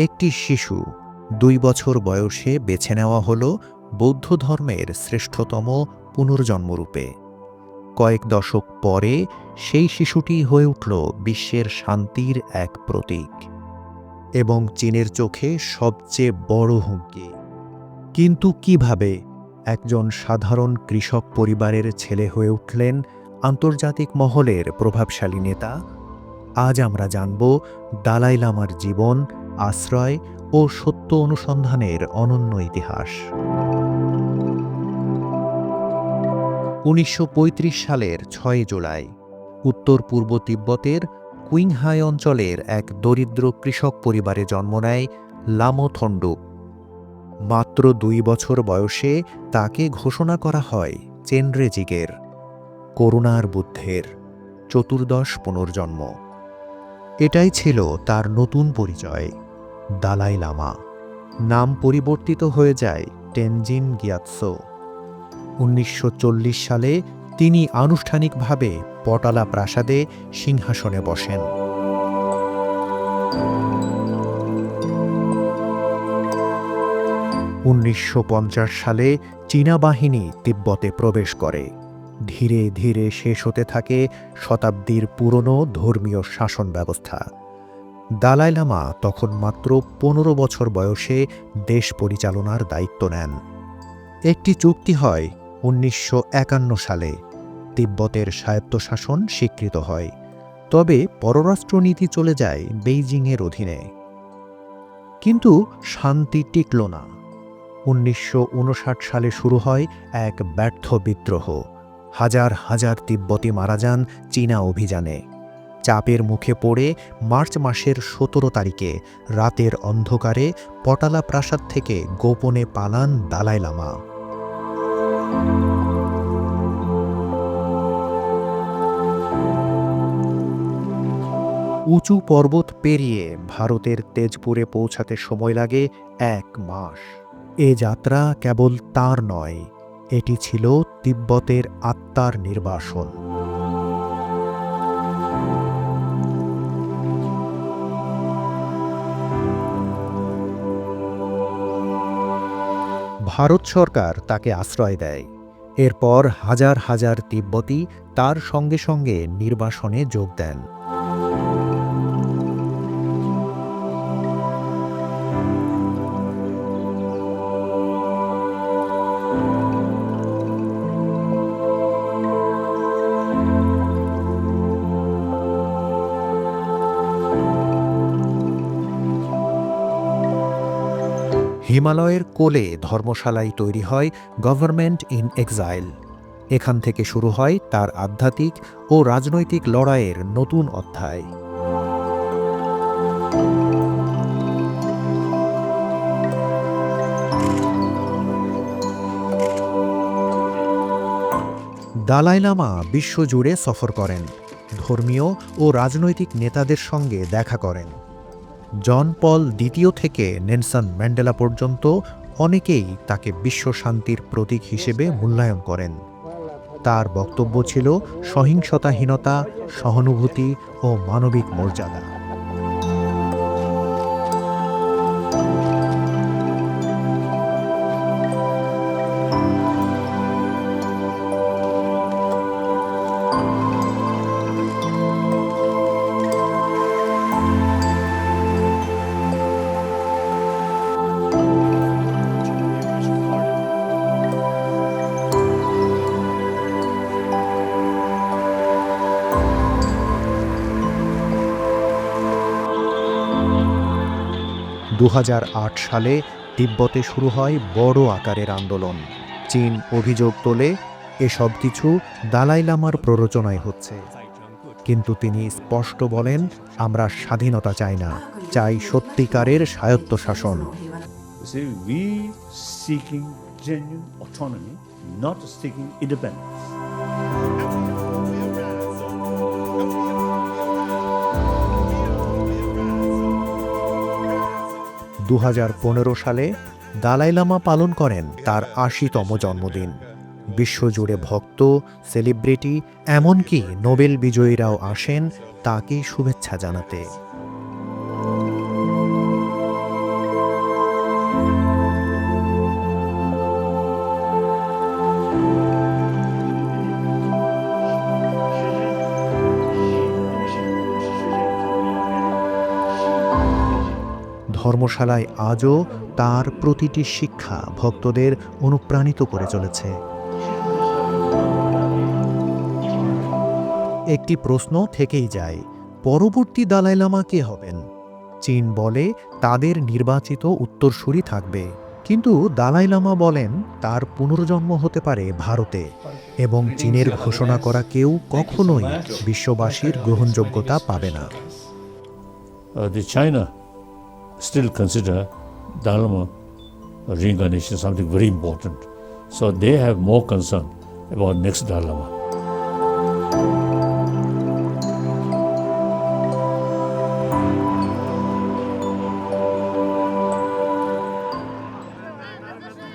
একটি শিশু দুই বছর বয়সে বেছে নেওয়া হল বৌদ্ধ ধর্মের শ্রেষ্ঠতম পুনর্জন্মরূপে। কয়েক দশক পরে সেই শিশুটি হয়ে উঠল বিশ্বের শান্তির এক প্রতীক এবং চীনের চোখে সবচেয়ে বড় হুমকি। কিন্তু কীভাবে একজন সাধারণ কৃষক পরিবারের ছেলে হয়ে উঠলেন আন্তর্জাতিক মহলের প্রভাবশালী নেতা, আজ আমরা জানব দালাই লামার জীবন আশ্রয় ও সত্য অনুসন্ধানের অনন্য ইতিহাস। উনিশশো পঁয়ত্রিশ সালের ছয় জুলাই, উত্তর পূর্ব তিব্বতের কুইংহাই অঞ্চলের এক দরিদ্র কৃষক পরিবারে জন্ম নেয় লামো থন্ডুক মাত্র দুই বছর বয়সে তাকে ঘোষণা করা হয় চেনরেজিগের করুণার বুদ্ধের চতুর্দশ পুনর্জন্ম। এটাই ছিল তার নতুন পরিচয়। দালাই লামা। নাম পরিবর্তিত হয়ে যায় টেনজিন গিয়াৎসো। উনিশশো চল্লিশ সালে তিনি আনুষ্ঠানিকভাবে পটালা প্রাসাদে সিংহাসনে বসেন। উনিশশো পঞ্চাশ সালে চীনা বাহিনী তিব্বতে প্রবেশ করে। ধীরে ধীরে শেষ হতে থাকে শতাব্দীর পুরনো ধর্মীয় শাসন ব্যবস্থা। দালাই লামা তখন মাত্র পনেরো বছর বয়সে দেশ পরিচালনার দায়িত্ব নেন। একটি চুক্তি হয় উনিশশো একান্ন সালে। তিব্বতের স্বায়ত্তশাসন স্বীকৃত হয়। তবে পররাষ্ট্রনীতি চলে যায় বেইজিংয়ের অধীনে। কিন্তু শান্তি টিকল না। উনিশশো উনষাট সালে শুরু হয় এক ব্যর্থ বিদ্রোহ। হাজার হাজার তিব্বতী মারা যান চীনা অভিযানে। চাপের মুখে পড়ে মার্চ মাসের সতেরো তারিখে রাতের অন্ধকারে পটালা প্রাসাদ থেকে গোপনে পালান দালাই লামা। উঁচু পর্বত পেরিয়ে ভারতের তেজপুরে পৌঁছাতে সময় লাগে এক মাস। এ যাত্রা কেবল তার নয়, এটি ছিল তিব্বতের আত্মার নির্বাসন। ভারত সরকার তাকে আশ্রয় দেয়। এরপর হাজার হাজার তিব্বতী তার সঙ্গে সঙ্গে নির্বাসনে যোগ দেন। হিমালয়ের কোলে ধর্মশালায় তৈরি হয় গভর্নমেন্ট ইন এক্সাইল। এখান থেকে শুরু হয় তার আধ্যাত্মিক ও রাজনৈতিক লড়াইয়ের নতুন অধ্যায়। দালাই লামা বিশ্বজুড়ে সফর করেন। ধর্মীয় ও রাজনৈতিক নেতাদের সঙ্গে দেখা করেন। জন পল দ্বিতীয় থেকে নেনসন ম্যান্ডেলা পর্যন্ত অনেকেই তাকে বিশ্ব শান্তির প্রতীক হিসেবে মূল্যায়ন করেন। তার বক্তব্য ছিল সহিংসতাহীনতা, সহানুভূতি ও মানবিক মর্যাদা। দু হাজার আট সালে তিব্বতে শুরু হয় বড় আকারের আন্দোলন। চীন অভিযোগ তোলে, এসব কিছু দালাই লামার প্ররোচনায় হচ্ছে। কিন্তু তিনি স্পষ্ট বলেন, আমরা স্বাধীনতা চাই না, চাই সত্যিকারের স্বায়ত্তশাসন। Not seeking independence. দু হাজার পনেরো সালে দালাই লামা পালন করেন তার আশিতম জন্মদিন। বিশ্বজুড়ে ভক্ত, সেলিব্রিটি, এমনকি নোবেল বিজয়ীরাও আসেন তাকে শুভেচ্ছা জানাতে। ধর্মশালায় আজও তার প্রতিটি শিক্ষা ভক্তদের অনুপ্রাণিত করে চলেছে। একটি প্রশ্ন থেকেই যায় পরবর্তী দালাই লামা কে হবেন? চীন বলে তাদের নির্বাচিত উত্তরসূরি থাকবে কিন্তু দালাই লামা বলেন তার পুনর্জন্ম হতে পারে ভারতে এবং চীনের ঘোষণা করা কেউ কখনোই বিশ্ববাসীর গ্রহণযোগ্যতা পাবে না। Uh, still consider Dalai Lama reincarnation something very important. So they have more concern about next Dalai Lama.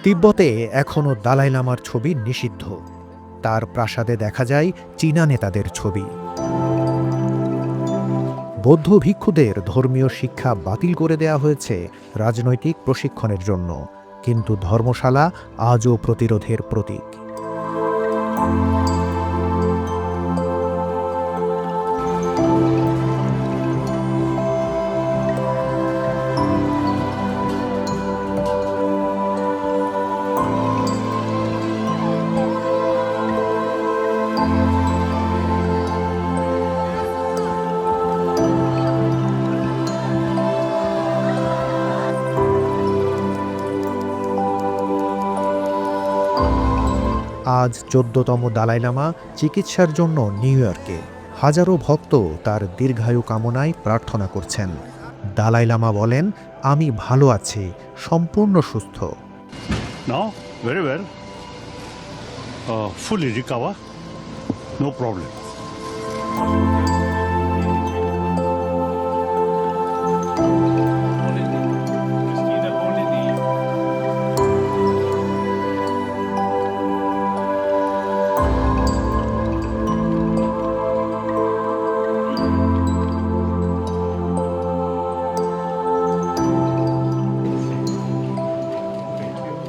তিব্বতে এখনও দালাই লামার ছবি নিষিদ্ধ তার প্রাসাদে দেখা যায় চীনা নেতাদের ছবি বৌদ্ধ ভিক্ষুদের ধর্মীয় শিক্ষা বাতিল করে দেয়া হয়েছে রাজনৈতিক প্রশিক্ষণের জন্য। কিন্তু ধর্মশালা আজও প্রতিরোধের প্রতীক। আজ চোদ্দতম দালাই লামা চিকিৎসার জন্য নিউ ইয়র্কে হাজারো ভক্ত তার দীর্ঘায়ু কামনায় প্রার্থনা করছেন দালাই লামা বলেন আমি ভালো আছি সম্পূর্ণ সুস্থ Now, very well. Uh, fully recover.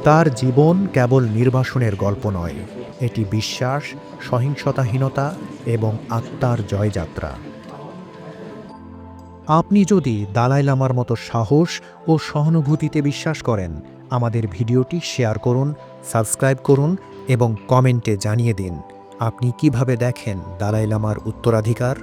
তার জীবন কেবল নির্বাসনের গল্প নয়, এটি বিশ্বাস, সহিংসতাহীনতা এবং আত্মার জয়যাত্রা। আপনি যদি দালাই লামার মতো সাহস ও সহানুভূতিতে বিশ্বাস করেন, আমাদের ভিডিওটি শেয়ার করুন, সাবস্ক্রাইব করুন এবং কমেন্টে জানিয়ে দিন, আপনি কীভাবে দেখেন দালাই লামার উত্তরাধিকার?